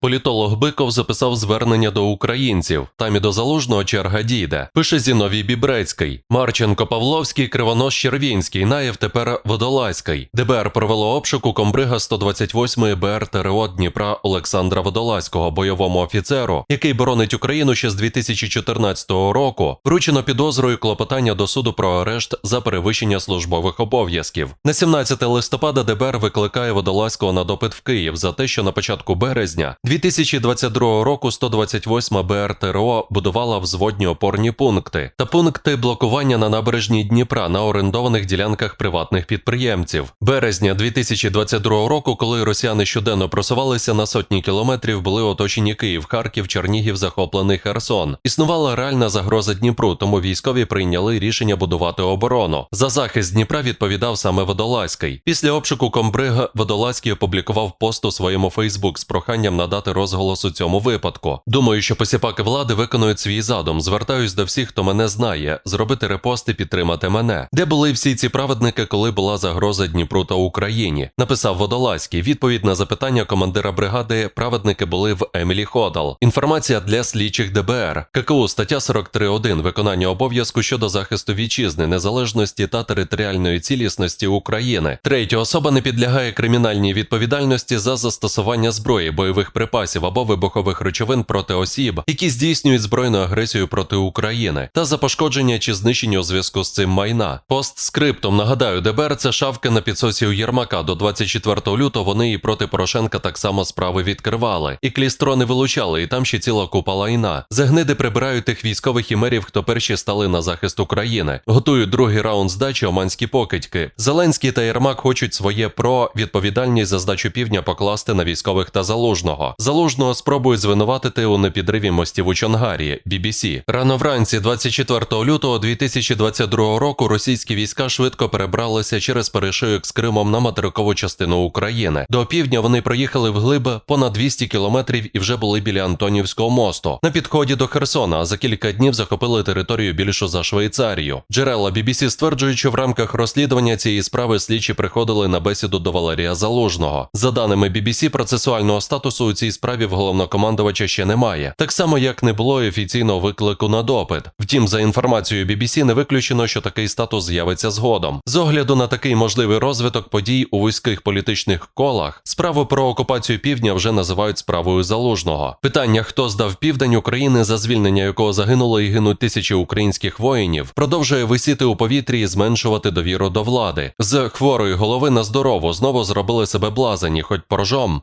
Політолог Биков записав звернення до українців. Там і до залужного черга дійде. Пише Зіновій Бібрецький, Марченко Павловський, Кривонос Червінський, Наєв тепер Водолазький. ДБР провело обшук у комбрига 128-ї БР ТРО Дніпра Олександра Водолазького, бойовому офіцеру, який боронить Україну ще з 2014 року. Вручено підозру і клопотання до суду про арешт за перевищення службових обов'язків. На 17 листопада ДБР викликає Водолазького на допит в Київ за те, що на початку березня 2022 року 128 БР ТРО будувала взводні опорні пункти та пункти блокування на набережній Дніпра на орендованих ділянках приватних підприємців. Березня 2022 року, коли росіяни щоденно просувалися на сотні кілометрів, були оточені Київ, Харків, Чернігів, захоплений Херсон. Існувала реальна загроза Дніпру, тому військові прийняли рішення будувати оборону. За захист Дніпра відповідав саме Водолазький. Після обшуку комбрига Водолазький опублікував пост у своєму Фейсбук з проханням надати розголос у цьому випадку. Думаю, що посіпаки влади виконують свій задум. Звертаюсь до всіх, хто мене знає, зробити репост і підтримати мене. Де були всі ці праведники, коли була загроза Дніпру та Україні? Написав Водолазький. Відповідь на запитання командира бригади праведники були в Емілі Ходал. Інформація для слідчих ДБР. ККУ стаття 43.1. Виконання обов'язку щодо захисту вітчизни, незалежності та територіальної цілісності України. Третя особа не підлягає кримінальній відповідальності за застосування зброї, бойових припасів або вибухових речовин проти осіб, які здійснюють збройну агресію проти України, та за пошкодження чи знищення у зв'язку з цим майна. Постскриптум нагадаю, ДБР це шавки на підсосі у Єрмака. До 24 лютого вони і проти Порошенка так само справи відкривали. І клістрони вилучали, і там ще ціла купа лайна. Загниди прибирають тих військових і мерів, хто перші стали на захист України. Готують другий раунд здачі оманські покидьки. Зеленський та Єрмак хочуть своє про відповідальність за здачу півдня покласти на військових та залужного. Залужного спробують звинуватити у непідриві мостів у Чонгарі. BBC. Рано вранці, 24 лютого 2022 року, російські війська швидко перебралися через перешийок з Кримом на материкову частину України. До півдня вони проїхали вглиб понад 200 кілометрів і вже були біля Антонівського мосту. На підході до Херсона, за кілька днів захопили територію більшу за Швейцарію. Джерела BBC стверджують, що в рамках розслідування цієї справи слідчі приходили на бесіду до Валерія Залужного. За даними BBC, процесуального статусу у цій справі в головнокомандувача ще немає, так само як не було і офіційного виклику на допит. Втім, за інформацією BBC, не виключено, що такий статус з'явиться згодом. З огляду на такий можливий розвиток подій у вузьких політичних колах, справу про окупацію півдня вже називають справою залужного. Питання, хто здав південь України, за звільнення якого загинуло і гинуть тисячі українських воїнів, продовжує висіти у повітрі і зменшувати довіру до влади. З хворої голови на здорову знову зробили себе блазені, хоч поржом.